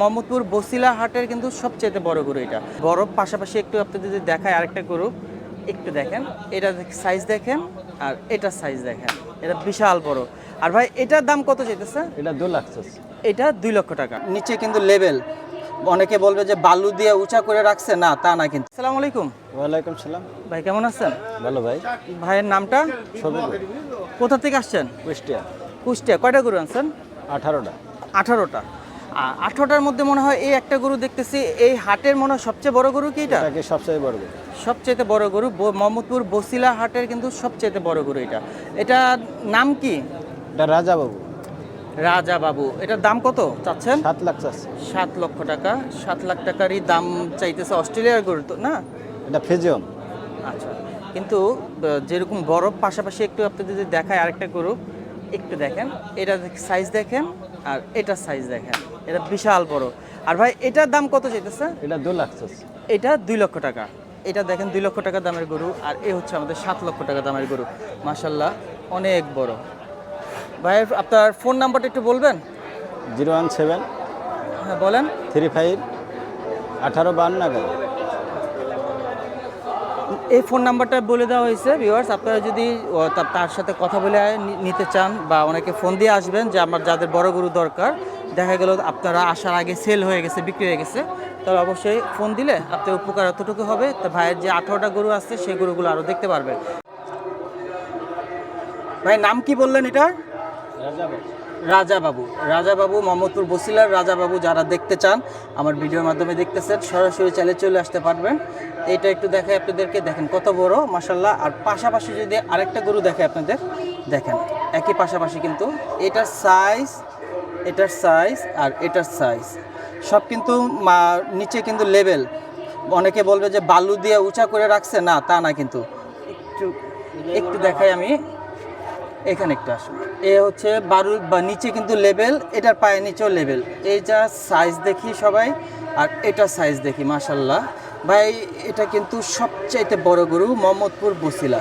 মোহাম্মদপুর বসিলা হাটের কিন্তু সবচেয়ে বড় গরু এটা। বড় পাশাপাশি একটু আপনি যদি দেখায় আরেকটা গরু একটু দেখেন। এটা সাইজ দেখেন আর এটা সাইজ দেখেন। এটা বিশাল বড়। আর ভাই এটার দাম কত চাইতেছে? এটা দু লাখ এটা দুই লক্ষ টাকা। নিচে কিন্তু লেভেল অনেকে বলবে যে বালু দিয়ে উঁচা করে রাখছে না তা না কিন্তু। সালাম আলাইকুম। ওয়ালাইকুম সালাম। ভাই কেমন আছেন? ভালো ভাই। ভাইয়ের নামটা? কোথা থেকে আসছেন? কুষ্টিয়া। কুষ্টিয়া। কয়টা গরু আনছেন? আঠারোটা। আঠারোটা। আঠারোটার মধ্যে মনে হয় এই একটা গরু দেখতেছি। এই হাটের মনে হয় সবচেয়ে বড় গরু কি এটা? সবচেয়ে বড় গরু। সবচেয়ে বড় গরু মোহাম্মদপুর বসিলা হাটের কিন্তু সবচেয়ে বড় গরু এটা। এটা নাম কি? এটা রাজা বাবু রাজা বাবু এটার দাম কত চাচ্ছেন? সাত লাখ চাচ্ছে। সাত লক্ষ টাকা। সাত লাখ টাকারই দাম চাইতেছে অস্ট্রেলিয়ার গরু তো না? এটা ফেজিয়ম আচ্ছা। কিন্তু যেরকম বরফ পাশাপাশি একটু আপনি যদি দেখায় আরেকটা গরু একটু দেখেন। এটা সাইজ দেখেন আর এটা সাইজ দেখেন। এটা বিশাল বড়। আর ভাই এটার দাম কত চাইতেছে? এটা দু লাখ এটা দুই লক্ষ টাকা। এটা দেখেন দুই লক্ষ টাকা দামের গরু আর এ হচ্ছে আমাদের সাত লক্ষ টাকা দামের গরু। মাসাল্লাহ অনেক বড়। ভাই আপনার ফোন নাম্বারটা একটু বলবেন? জিরো ওয়ান সেভেন হ্যাঁ বলেন। থ্রি ফাইভ আঠারো বান্ন এই ফোন নাম্বারটা বলে দেওয়া হয়েছে ভিউয়ার্স আপনারা যদি তার সাথে কথা বলে নিতে চান বা অনেকে ফোন দিয়ে আসবেন যে আমার যাদের বড় গরু দরকার দেখা গেল আপনারা আসার আগে সেল হয়ে গেছে, বিক্রি হয়ে গেছে। তাহলে অবশ্যই ফোন দিলে আপনার উপকার এতটুকু হবে। তা ভাইয়ের যে আঠারোটা গরু আছে, সেই গরুগুলো আরও দেখতে পারবেন। ভাই, নাম কি বললেন এটা? রাজা বাবু। রাজা বাবু রাজা মোহাম্মদপুর বসিলার রাজা বাবু যারা দেখতে চান, আমার ভিডিওর মাধ্যমে দেখতেছেন, সরাসরি চালে চলে আসতে পারবেন। এটা একটু দেখাই আপনাদেরকে, দেখেন কত বড় মাসাল্লাহ আর পাশাপাশি যদি আরেকটা গরু দেখে আপনাদের, দেখেন, একই পাশাপাশি কিন্তু এটার সাইজ এটার সাইজ আর এটার সাইজ সব কিন্তু নিচে কিন্তু লেভেল অনেকে বলবে যে বালু দিয়ে উঁচা করে রাখছে, না, তা না কিন্তু। একটু একটু দেখাই আমি। এখানে একটু আসুন। এ হচ্ছে বারু, বা নিচে কিন্তু লেভেল এটার পায়ের নিচেও লেভেল এই যা সাইজ দেখি সবাই, আর এটা সাইজ দেখি মাশাল্লাহ ভাই, এটা কিন্তু সবচাইতে বড় গরু, মোহাম্মদপুর বসিলা।